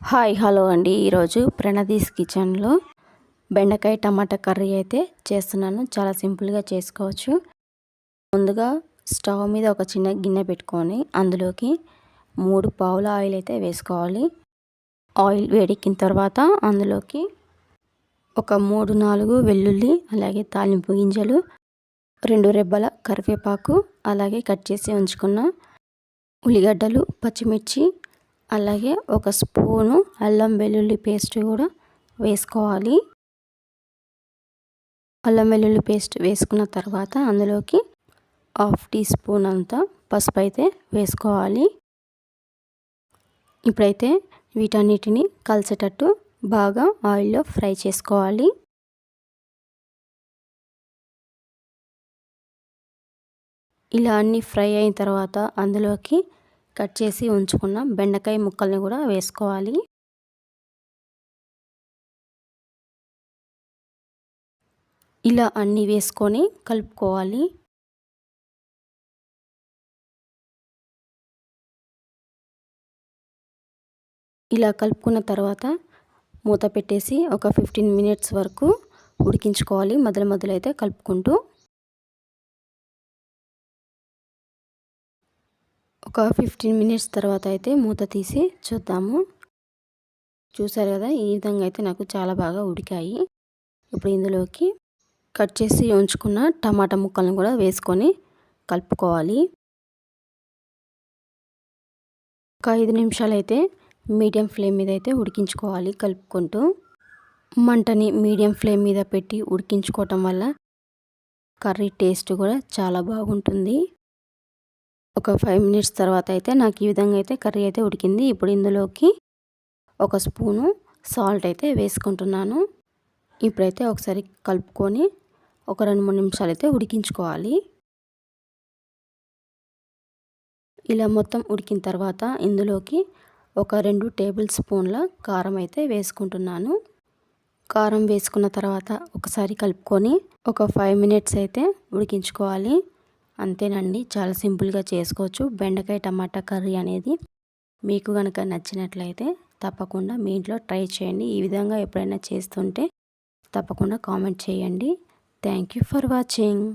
Hi hello అండి. ఈరోజు ప్రణదీస్ కిచెన్లో బెండకాయ టమాటా కర్రీ అయితే చేస్తున్నాను. చాలా సింపుల్గా చేసుకోవచ్చు. ముందుగా స్టవ్ మీద ఒక చిన్న గిన్నె పెట్టుకొని అందులోకి మూడు పావుల ఆయిల్ అయితే వేసుకోవాలి. ఆయిల్ వేడెక్కిన తర్వాత అందులోకి ఒక మూడు నాలుగు వెల్లుల్లి అలాగే తాలింపు గింజలు రెండు రెబ్బల కరివేపాకు అలాగే కట్ చేసి ఉంచుకున్న ఉల్లిగడ్డలు పచ్చిమిర్చి అలాగే ఒక స్పూను అల్లం వెల్లుల్లి పేస్ట్ కూడా వేసుకోవాలి. అల్లం వెల్లుల్లి పేస్ట్ వేసుకున్న తర్వాత అందులోకి హాఫ్ టీ స్పూన్ అంతా పసుపు అయితే వేసుకోవాలి. ఇప్పుడైతే వీటన్నిటిని కలిసేటట్టు బాగా ఆయిల్లో ఫ్రై చేసుకోవాలి. ఇలా అన్నీ ఫ్రై అయిన తర్వాత అందులోకి కట్ చేసి ఉంచుకున్న. బెండకాయ ముక్కల్ని కూడా వేసుకోవాలి. ఇలా అన్నీ వేసుకొని కలుపుకోవాలి. ఇలా కలుపుకున్న తర్వాత మూత పెట్టేసి ఒక ఫిఫ్టీన్ మినిట్స్ వరకు ఉడికించుకోవాలి. మొదలు మధ్యలో అయితే కలుపుకుంటూ ఒక ఫిఫ్టీన్ మినిట్స్ తర్వాత అయితే మూత తీసి చూద్దాము. చూసారు కదా ఈ విధంగా అయితే నాకు చాలా బాగా ఉడికాయి. ఇప్పుడు ఇందులోకి కట్ చేసి ఉంచుకున్న టమాటా ముక్కలను కూడా వేసుకొని కలుపుకోవాలి. ఒక ఐదు నిమిషాలు అయితే మీడియం ఫ్లేమ్ మీద అయితే ఉడికించుకోవాలి కలుపుకుంటూ. మంటని మీడియం ఫ్లేమ్ మీద పెట్టి ఉడికించుకోవటం వల్ల కర్రీ టేస్ట్ కూడా చాలా బాగుంటుంది. ఒక ఫైవ్ మినిట్స్ తర్వాత అయితే నాకు ఈ విధంగా అయితే కర్రీ అయితే ఉడికింది. ఇప్పుడు ఇందులోకి ఒక స్పూను సాల్ట్ అయితే వేసుకుంటున్నాను. ఇప్పుడైతే ఒకసారి కలుపుకొని ఒక రెండు మూడు నిమిషాలు అయితే ఉడికించుకోవాలి. ఇలా మొత్తం ఉడికిన తర్వాత ఇందులోకి ఒక రెండు టేబుల్ స్పూన్ల కారం అయితే వేసుకుంటున్నాను. కారం వేసుకున్న తర్వాత ఒకసారి కలుపుకొని ఒక ఫైవ్ మినిట్స్ అయితే ఉడికించుకోవాలి. అంతేనండి. చాలా సింపుల్గా చేసుకోవచ్చు. బెండకాయ టమాటా కర్రీ అనేది మీకు కనుక నచ్చినట్లయితే తప్పకుండా మీ ఇంట్లో ట్రై చేయండి. ఈ విధంగా ఎప్పుడైనా చేస్తుంటే తప్పకుండా కామెంట్ చేయండి. Thank you for watching.